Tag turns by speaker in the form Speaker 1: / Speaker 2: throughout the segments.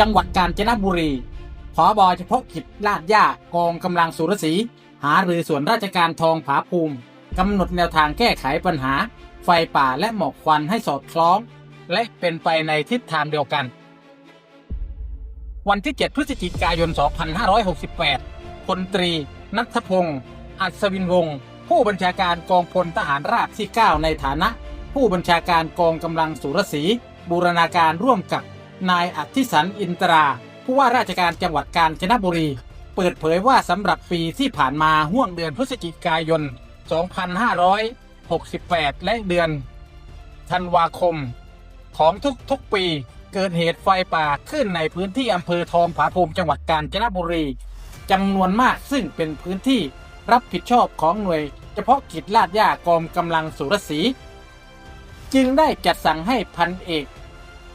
Speaker 1: จังหวัดกาญจนบุรีผอบอเฉพาะกิจลาดย่ากองกำลังสุรศรีหารือส่วนราชการทองผาภูมิกำหนดแนวทางแก้ไขปัญหา ไฟป่าและหมอกควันให้สอดคล้อง และเป็นไปในทิศทางเดียวกัน วันที่ 7 พฤศจิกายน 2568พลตรี นัทพงศ์อัศวินวงศ์ผู้บัญชาการกองพลทหารราบที่ 9 ในฐานะ ผู้บัญชาการกองกำลังสุรศรีบูรณาการร่วมกับ นายอธิสันอินตรา ผู้ว่าราชการจังหวัดกาญจนบุรี เปิดเผยว่าสำหรับปีที่ผ่านมาห่วงเดือนพฤศจิกายน 2568 และเดือนธันวาคม ของทุกๆปีเกิดเหตุไฟป่าขึ้นในพื้นที่อำเภอทองผาภูมิจังหวัดกาญจนบุรีจำนวนมากซึ่งเป็นพื้นที่รับผิดชอบของหน่วย เฉพาะกิจลาดย่ากองกำลังสุรศรีจึงได้จัดสั่งให้พันเอก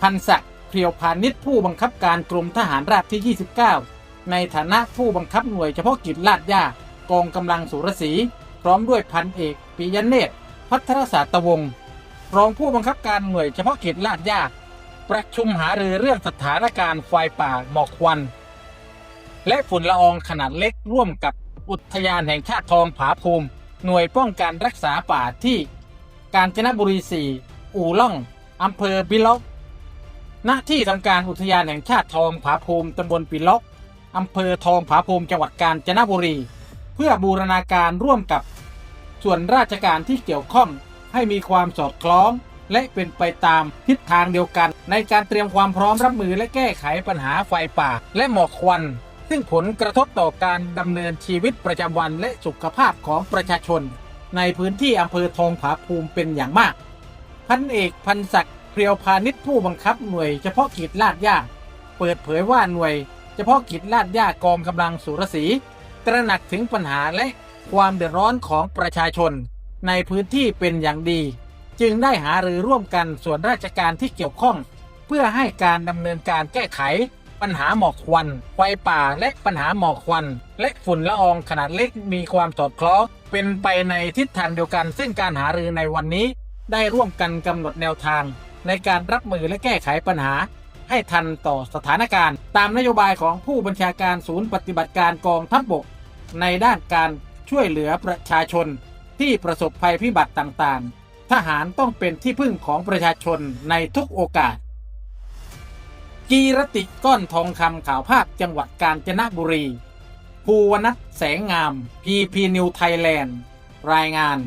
Speaker 1: พันศักดิ์ เพียวพานิชผู้บังคับการกรมทหารราบที่ 29 ในฐานะผู้บังคับหน่วยเฉพาะกิจลาดย่ากองกำลังสุรศรีพร้อมด้วยพันเอกปิยเนตร พัทรศาสตวงศ์รองผู้บังคับการหน่วยเฉพาะกิจลาดย่าประชุมหารือเรื่องสถานการณ์ไฟป่าหมอกควัน และฝุ่นละอองขนาดเล็กร่วมกับอุทยานแห่งชาติทองผาภูมิ หน่วยป้องกันรักษาป่าที่ กาญจนบุรี 4 อู่ล่องอำเภอบิล็อก ณที่ทำการอุทยานแห่งชาติทองผาภูมิตำบลปิล็อกอำเภอทองผาภูมิจังหวัดกาญจนบุรี เพื่อบูรณาการร่วมกับ ส่วนราชการที่เกี่ยวข้องให้มีความสอดคล้อง และเป็นไปตามทิศทางเดียวกัน ในการเตรียมความพร้อมรับมือและแก้ไขปัญหาไฟป่าและหมอกควัน ซึ่งผลกระทบต่อการดำเนินชีวิตประจำวันและสุขภาพของประชาชน ในพื้นที่อำเภอทองผาภูมิเป็นอย่างมาก พันเอกพันศักดิ์ เพรียวพาณิชย์ผู้บังคับหน่วยเฉพาะกิจลาดย่าเปิดเผยว่าหน่วย เฉพาะกิจลาดย่ากองกำลังสุรศรีตระหนักถึงปัญหาและความเดือดร้อนของประชาชน ในพื้นที่เป็นอย่างดี จึงได้หารือร่วมกันส่วนราชการที่เกี่ยวข้อง เพื่อให้การดำเนินการแก้ไข ปัญหาหมอกควันไฟป่าและปัญหาหมอกควัน และฝุ่นละอองขนาดเล็กมีความสอดคล้องเป็นไปในทิศทางเดียวกัน ซึ่งการหารือในวันนี้ได้ร่วมกันกำหนดแนวทาง ในการรับมือและแก้ไขปัญหา ให้ทันต่อสถานการณ์ ตามนโยบายของผู้บัญชาการศูนย์ปฏิบัติการกองทัพบก ในด้านการช่วยเหลือประชาชนที่ประสบภัยพิบัติต่างๆ ทหารต้องเป็นที่พึ่งของประชาชนในทุกโอกาส กีรติก้อนทองคำข่าวภาพจังหวัดกาญจนบุรี ภูวนัทแสงงามพีพีนิวไทยแลนด์ รายงาน